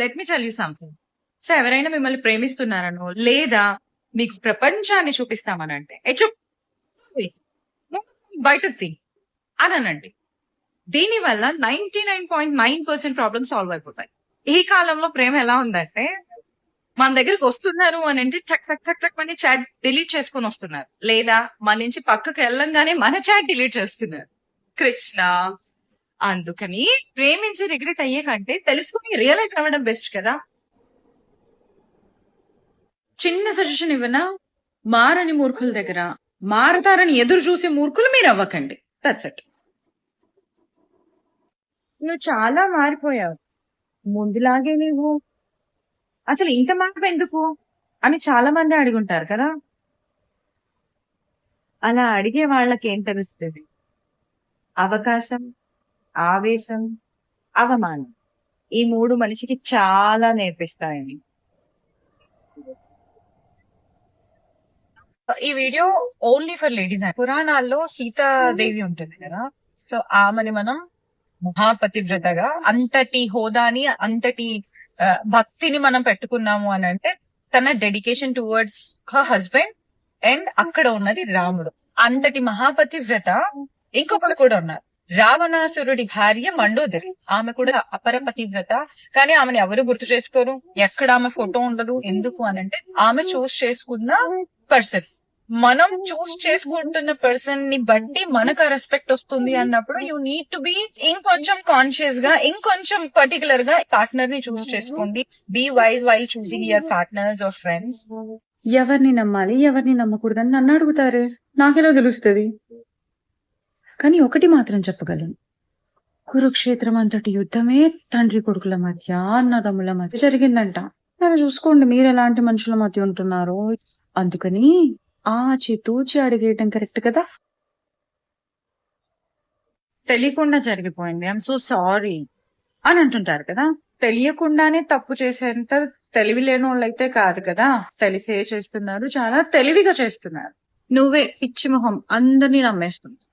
Let me tell you something so ఎవరైనా మిమ్మల్ని ప్రేమిస్తున్నారనో లేదా మీకు ప్రపంచాన్ని చూపిస్తామనంటే ఏ బయట తీ అని అనండి దీనివల్ల ninety nine point nine percent problems solve అయిపోతాయి. ఈ కాలంలో ప్రేమ ఎలా ఉందంటే మన దగ్గరికి వస్తున్నారు అని అంటే టక్ టక్ టక్ టక్ అని చాట్ డిలీట్ చేసుకొని వస్తున్నారు. లేదా మన నుంచి పక్కకు వెళ్ళంగానే మన చాట్ డిలీట్ చేస్తున్నారు. కృష్ణ అందుకని ప్రేమించి రిగ్రెట్ అయ్యే కంటే తెలుసుకుని రియలైజ్ అవ్వడం బెస్ట్ కదా. చిన్న సజెషన్ ఇవ్వనా? మారని మూర్ఖుల దగ్గర మారతారని ఎదురు చూసే మూర్ఖులు మీరు అవ్వకండి. దట్స్ నువ్వు చాలా మారిపోయావు. ముందులాగే నీవు అసలు ఇంత మార్పు ఎందుకు? అని చాలా మంది అడుగుంటారు కదా. అలా అడిగే వాళ్ళకి ఏం తెలుస్తుంది? అవకాశం? ఆవేశం అవమానం ఈ మూడు మనిషికి చాలా నేర్పిస్తాయని ఈ వీడియో ఓన్లీ ఫర్ లేడీస్ పురాణాల్లో సీతాదేవి ఉంటుంది కదా. సో ఆమెని మనం మహాపతివ్రతగా అంతటి హోదాని అంతటి భక్తిని మనం పెట్టుకున్నాము అని అంటే తన dedication towards her husband and అక్కడ ఉన్నది రాముడు. అంతటి మహాపతివ్రత ఇంకొకరు కూడా ఉన్నారు. రావణాసురుడి భార్య మండోదరి. ఆమె కూడా అపర పతివ్రత. కానీ ఆమెను ఎవరు గుర్తు చేసుకోరు? ఎక్కడ ఆమె ఫోటో ఉండదు? ఎందుకు అని అంటే ఆమె చూస్ చేసుకున్న పర్సన్ మనం చూస్ చేసుకుంటున్న పర్సన్ని బట్టి మనకు ఆ రెస్పెక్ట్ వస్తుంది అన్నప్పుడు యూ నీడ్ టు బి ఇంకొంచెం కాన్షియస్గా ఇంకొంచెం పర్టికులర్గా పార్ట్నర్ని చూస్ చేసుకోండి. Be wise while choosing your partners or friends ఎవరిని నమ్మాలి? ఎవరిని నమ్మకూడదని నన్ను అడుగుతారే. నాకెలా తెలుస్తుంది? కానీ ఒకటి మాత్రం చెప్పగలను. కురుక్షేత్రం అంతటి యుద్ధమే తండ్రి కొడుకుల మధ్య అన్నదమ్ముల మధ్య జరిగిందంట. నేను చూసుకోండి మీరు ఎలాంటి మనుషుల మధ్య ఉంటున్నారో. అందుకని ఆచి తూచి అడిగేయటం కరెక్ట్ కదా? తెలియకుండా జరిగిపోయింది. ఐఎమ్ సో సారీ అని అంటుంటారు కదా? తెలియకుండానే తప్పు చేసేంత తెలివి లేని వాళ్ళైతే కాదు కదా? తెలిసే చేస్తున్నారు చాలా తెలివిగా చేస్తున్నారు. నువ్వే పిచ్చి మొహం అందరినీ నమ్మేస్తున్నావు